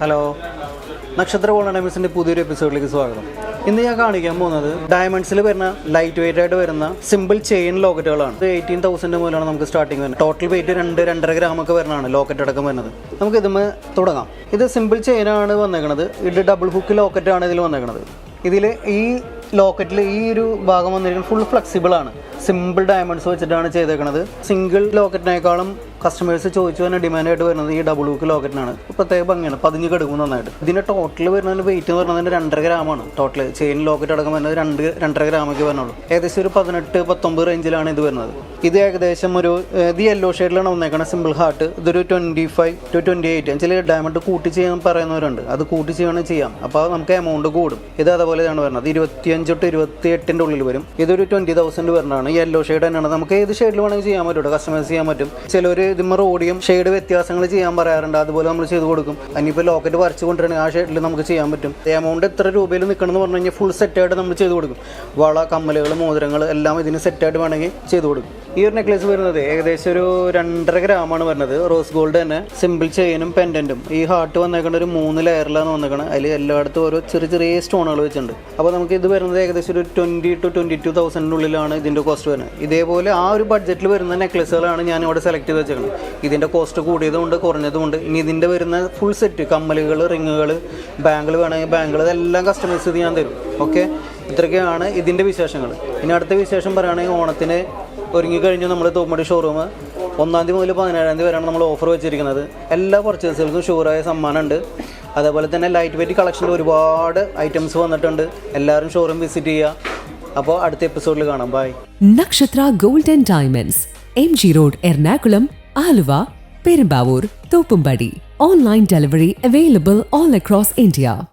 Hello. നക്ഷത്ര കോളനമിസിന്റെ പുതിയൊരു എപ്പിസോഡിലേക്ക് സ്വാഗതം. ഇന്ന് ഞാൻ കാണിക്കാൻ പോകുന്നത് ഡയമണ്ട്സിൽ വരുന്ന ലൈറ്റ് വെയിറ്റ് ആയിട്ട് വരുന്ന സിമ്പിൾ ചെയിൻ ലോക്കറ്റുകളാണ്. ഇത് എയ്റ്റീൻ തൗസൻഡ് മുതലാണ് നമുക്ക് സ്റ്റാർട്ടിങ് വരുന്നത്. ടോട്ടൽ വെയിറ്റ് രണ്ട് രണ്ടര ഗ്രാം ഒക്കെ വരുന്നതാണ് ലോക്കറ്റ് അടക്കം വരുന്നത്. നമുക്ക് ഇതുമേ തുടങ്ങാം. ഇത് സിമ്പിൾ ചെയിനാണ് വന്നേക്കുന്നത് ഇത് ഡബിൾ ഹുക്ക് ലോക്കറ്റാണ് ഇതിൽ വന്നേക്കുന്നത് ഇതിൽ ഈ ലോക്കറ്റിൽ ഈ ഒരു ഭാഗം വന്നിരിക്കുന്നത് ഫുൾ ഫ്ലെക്സിബിൾ ആണ്. സിമ്പിൾ ഡയമണ്ട്സ് വെച്ചിട്ടാണ് ചെയ്തേക്കുന്നത് സിംഗിൾ ലോക്കറ്റിനേക്കാളും കസ്റ്റമേഴ്സ് ചോദിച്ചു തന്നെ ഡിമാൻഡ് ആയിട്ട് വരുന്നത് ഈ ഡബിൾ ബുക്ക് ലോക്കറ്റിനാണ് പ്രത്യേക ഭംഗിയാണ്. പതിഞ്ഞ് കിടക്കും നന്നായിട്ട്. ഇതിന്റെ ടോട്ടൽ വരുന്നതിന് വെയിറ്റ് എന്ന് പറയുന്നത് രണ്ടര ഗ്രാമാണ് ടോട്ടൽ ചെയിൻ ലോക്കറ്റ് അടക്കം വരുന്നത് രണ്ട് രണ്ടര ഗ്രാമൊക്കെ വരുന്നുള്ളൂ. ഏകദേശം ഒരു പതിനെട്ട് പത്തൊമ്പത് റേഞ്ചിലാണ് ഇത് വരുന്നത്. ഇത് ഏകദേശം ഒരു ഇത് യെല്ലോ ഷെയ്ഡിലാണ് വന്നേക്കുന്നത് സിമ്പിൾ ഹാർട്ട് ഇതൊരു twenty five to twenty eight ചില ഡയമണ്ട് കൂട്ടി ചെയ്യാൻ പറയുന്നവരുണ്ട്. അത് കൂട്ടി ചെയ്യണമെങ്കിൽ ചെയ്യാം. അപ്പോൾ നമുക്ക് എമൗണ്ട് കൂടും. ഇത് അതുപോലെയാണ് വരുന്നത്. ഇരുപത്തിയഞ്ച് തൊട്ട് ഇരുപത്തി എട്ടിന്റെ ഉള്ളിൽ വരും. ഇതൊരു ട്വന്റി തൗസൻഡ് വരുന്നതാണ്. യെല്ലോ ഷെയ്ഡ് തന്നെയാണ്. നമുക്ക് ഏത് ഷെയ്ഡിൽ വേണമെങ്കിൽ ചെയ്യാൻ പറ്റും കസ്റ്റമൈസ് ചെയ്യാൻ പറ്റും. ചിലർ ഇതിമ്മ റോഡിയും ഷെയ്ഡ് വ്യത്യാസങ്ങൾ ചെയ്യാൻ പറയാറുണ്ട്. അതുപോലെ നമ്മൾ ചെയ്ത് കൊടുക്കും. ഇനിയിപ്പോൾ ലോക്കറ്റ് വരച്ച് കൊണ്ടുവരണമെങ്കിൽ ആ ഷെയ്ഡിൽ നമുക്ക് ചെയ്യാൻ പറ്റും. എമൗണ്ട് എത്ര രൂപയിൽ നിൽക്കണമെന്ന് പറഞ്ഞു കഴിഞ്ഞാൽ ഫുൾ സെറ്റായിട്ട് നമ്മൾ ചെയ്ത് കൊടുക്കും. വള കമ്മലുകൾ മോതിരങ്ങൾ എല്ലാം ഇതിന് സെറ്റായിട്ട് വേണമെങ്കിൽ ചെയ്ത് കൊടുക്കും. ഈ ഒരു നെക്ലേസ് വരുന്നത് ഏകദേശം ഒരു രണ്ടര ഗ്രാമാണ് വരുന്നത്. റോസ് ഗോൾഡ് തന്നെ. സിമ്പിൾ ചെയിനും പെൻഡന്റും ഈ ഹാർട്ട് വന്നേക്കുന്ന ഒരു മൂന്ന് ലെയറിലാണ് വന്നേക്കണത്. അതിൽ എല്ലായിടത്തും ഓരോ ചെറിയ ചെറിയ സ്റ്റോണുകൾ വെച്ചിട്ടുണ്ട്. അപ്പോൾ നമുക്ക് ഇത് ഏകദേശം ഒരു ട്വന്റി ടു ട്വന്റി ടു തൗസൻഡിനുള്ളിലാണ് ഇതിന്റെ കോസ്റ്റ് വരുന്നത്. ഇതേപോലെ ആ ഒരു ബഡ്ജറ്റിൽ വരുന്ന നെക്ലസുകളാണ് ഞാൻ ഇവിടെ സെലക്ട് ചെയ്ത് വെച്ചേക്കുന്നത് ഇതിന്റെ കോസ്റ്റ് കൂടിയതുകൊണ്ട് കുറഞ്ഞതുകൊണ്ട് ഇനി ഇതിന്റെ വരുന്ന ഫുൾ സെറ്റ് കമ്മലുകൾ റിങ്ങുകൾ ബാങ്കിൾ വേണമെങ്കിൽ ബാങ്കിൾ ഇതെല്ലാം കസ്റ്റമൈസ് ചെയ്ത് ഞാൻ തരും. ഓക്കെ ഇത്രയൊക്കെയാണ് ഇതിന്റെ വിശേഷങ്ങൾ ഇനി അടുത്ത വിശേഷം പറയുകയാണെങ്കിൽ ഓണത്തിന് ഒരുങ്ങിക്കഴിഞ്ഞ് നമ്മൾ തോപ്പടി ഷോറൂം ഒന്നാം തീയതി മുതൽ പതിനേഴാം തീയതി വരെയാണ് നമ്മൾ ഓഫർ വെച്ചിരിക്കുന്നത്. എല്ലാ പർച്ചേസുകൾക്കും ഷുവറായ സമ്മാനമുണ്ട്. അതേപോലെ തന്നെ ലൈറ്റ് വെയിറ്റ് കളക്ഷനിൽ ഒരുപാട് ഐറ്റംസ് വന്നിട്ടുണ്ട്. എല്ലാവരും ഷോറൂം വിസിറ്റ് ചെയ്യുക അപ്പോൾ അടുത്ത എപ്പിസോഡിൽ കാണാം. Bye Nakshatra golden diamonds M G road Ernakulam Aluva Perumbavoor Thoppumpady. Online delivery available all across India